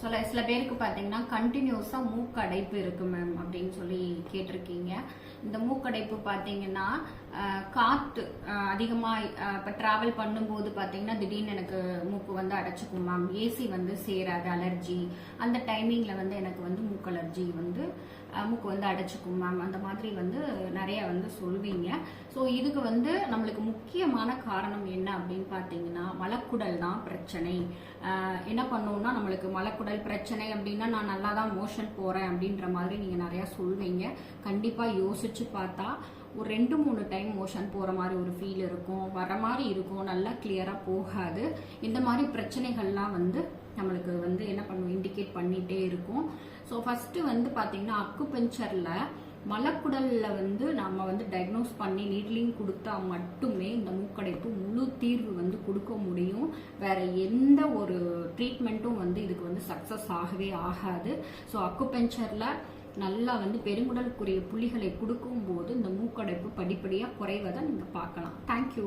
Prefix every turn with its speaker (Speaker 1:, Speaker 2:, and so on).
Speaker 1: சில சில பேருக்கு பார்த்தீங்கன்னா கண்டினியூஸாக மூக்கடைப்பு இருக்குது மேம் அப்படின்னு சொல்லி கேட்டிருக்கீங்க. இந்த மூக்கடைப்பு பார்த்தீங்கன்னா காற்று அதிகமாக இப்போ ட்ராவல் பண்ணும்போது பார்த்தீங்கன்னா திடீர்னு எனக்கு மூக்கு வந்து அடைச்சிக்கும் மேம் ஏசி வந்து சேராது அலர்ஜி அந்த டைமிங்கில் வந்து எனக்கு வந்து மூக்கு அலர்ஜி வந்து மூக்கு வந்து அடைச்சிக்கும் மேம் அந்த மாதிரி வந்து நிறைய வந்து சொல்வீங்க. ஸோ இதுக்கு வந்து நம்மளுக்கு முக்கியமான காரணம் என்ன அப்படின்னு பார்த்தீங்கன்னா மலக்குடல் தான் பிரச்சனை. என்ன பண்ணுவோம்னா நம்மளுக்கு குடல் பிரச்சனை அப்படின்னா நான் நல்லா தான் மோஷன் போகிறேன் அப்படின்ற மாதிரி நீங்கள் நிறையா சொல்வீங்க. கண்டிப்பாக யோசிச்சு பார்த்தா ஒரு ரெண்டு மூணு டைம் மோஷன் போகிற மாதிரி ஒரு ஃபீல் இருக்கும். வர மாதிரி இருக்கும். நல்லா கிளியராக போகாது. இந்த மாதிரி பிரச்சனைகள்லாம் வந்து நம்மளுக்கு வந்து என்ன பண்ணும்? இண்டிகேட் பண்ணிகிட்டே இருக்கும். ஸோ ஃபஸ்ட்டு வந்து பார்த்திங்கன்னா அக்குபெஞ்சரில் மலக்குடல்ல வந்து நம்ம வந்து டயக்னோஸ் பண்ணி நீட்லிங் கொடுத்தா மட்டுமே இந்த மூக்கடைப்பு கொடுக்க முடியும். வேற எந்த ஒரு ட்ரீட்மெண்ட்டும் வந்து இதுக்கு வந்து சக்ஸஸ் ஆகவே ஆகாது. ஸோ அக்குபஞ்சரில் நல்லா வந்து பெருங்குடலுக்குரிய புள்ளிகளை கொடுக்கும்போது இந்த மூக்கடைப்பு படிப்படியாக குறைவதை நீங்கள் பார்க்கலாம். தேங்க்யூ